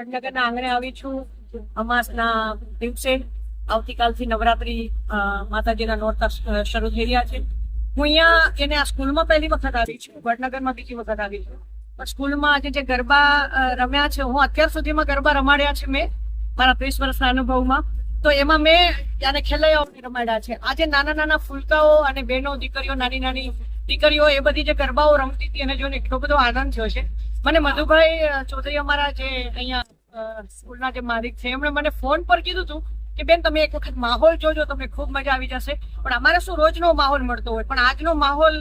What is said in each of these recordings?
વડનગરના આંગણે આવી છું, અમાસના દિવસે આવતીકાલથી નવરાત્રી માતાજીના નોરતા શરૂ થઈ રહ્યા છે. હું અહીંયા એને આ સ્કૂલમાં પહેલી વખત આવી છું, વડનગરમાં બીજી વખત આવી છું. પણ સ્કૂલમાં આજે જે ગરબા રમ્યા છે, હું અત્યાર સુધીમાં ગરબા રમાડ્યા છે મેં, મારા ત્રીસ વર્ષના અનુભવમાં. તો એમાં મેં આને ખેલૈયાઓને રમાડ્યા છે. આજે નાના નાના ફૂલકાઓ અને બહેનો, દીકરીઓ, નાની નાની દીકરીઓ એ બધી જે ગરબાઓ રમતી હતી, એને જોઈને એટલો બધો આનંદ થયો છે. મને મધુભાઈ ચૌધરી અમારા જે અહીંયા સ્કૂલના જે માલિક છે, એમણે મને ફોન પર કીધું હતું કે, બેન, તમે એક વખત માહોલ જોજો, તમને ખૂબ મજા આવી જશે. પણ અમારે શું રોજનો માહોલ મળતો હોય? પણ આજનો માહોલ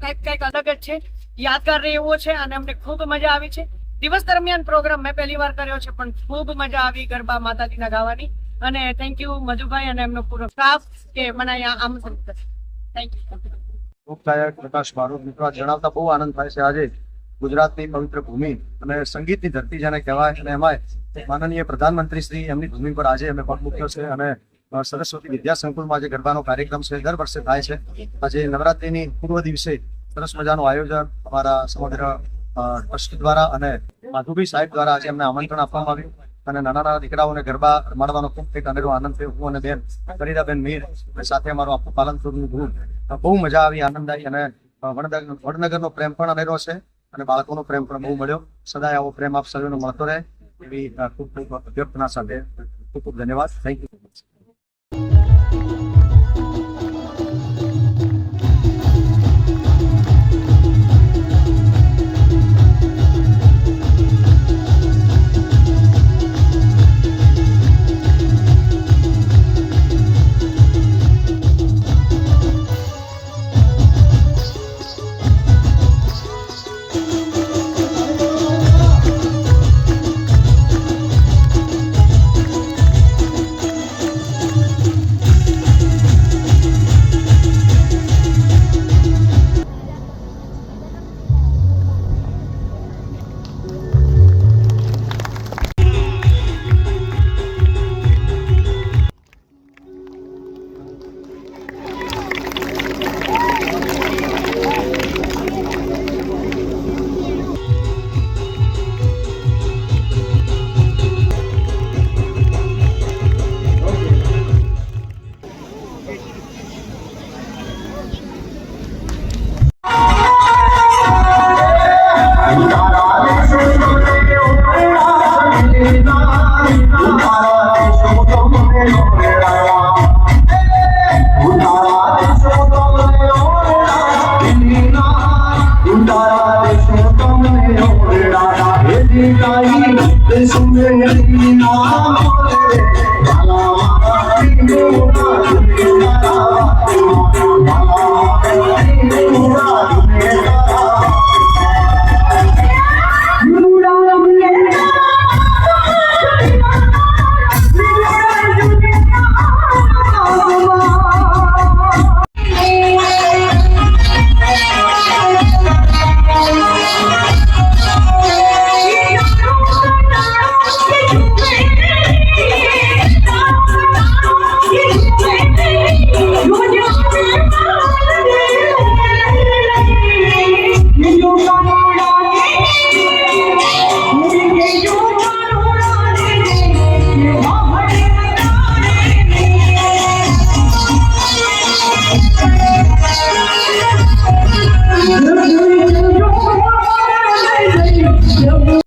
કંઈક કંઈક અલગ જ છે. યાદગાર રહે એવો છે અને અમને ખૂબ મજા આવી છે. દિવસ દરમિયાન પ્રોગ્રામ મેં પહેલી વાર કર્યો છે, પણ ખૂબ મજા આવી ગરબા માતાજીના ગાવાની. અને થેન્ક યુ મધુભાઈ અને એમનો પૂરો સ્ટાફ કે મને અહીંયા આમંત્રિત થેન્ક યુ પ્રકાશ બારોટ મિત્રો જણાવતા બહુ આનંદ થાય છે આજે. ગુજરાતની પવિત્ર ભૂમિ અને સંગીતની ધરતી જેને કહેવાય અને એમાંય માનનીય પ્રધાનમંત્રી શ્રી એમની ભૂમિ પર આજે અમે પગ મૂક્યો છે અને સરસ્વતી વિદ્યા સંકુલમાં જે ગરબાનો કાર્યક્રમ છે, દર વર્ષે થાય છે. આજે નવરાત્રીની પૂર્વ દિવસે સરસ મજાનું આયોજન અમારા સમગ્ર ટ્રસ્ટ દ્વારા અને માધુભી સાહેબ દ્વારા આજે અમને આમંત્રણ આપવામાં આવ્યું અને નાના નાના દીકરાઓને ગરબા રમાડવાનો ખૂબ એક અનેરો આનંદ થયો. હું અને બેન કરીદાબેન મીર સાથે અમારું આખું પાલનપુરનું ગ્રુપ બહુ મજા આવી, આનંદ આવી અને વડનગરનો પ્રેમ પણ અનેરો છે. અને બાળકોનો પ્રેમ પણ બહુ મળ્યો. સદાય આવો પ્રેમ આપ સર્વેનો મળતો રહે. એવી ખૂબ ખૂબ અભ્યર્થના સાથે ખૂબ ખૂબ ધન્યવાદ. Thank you Thank you.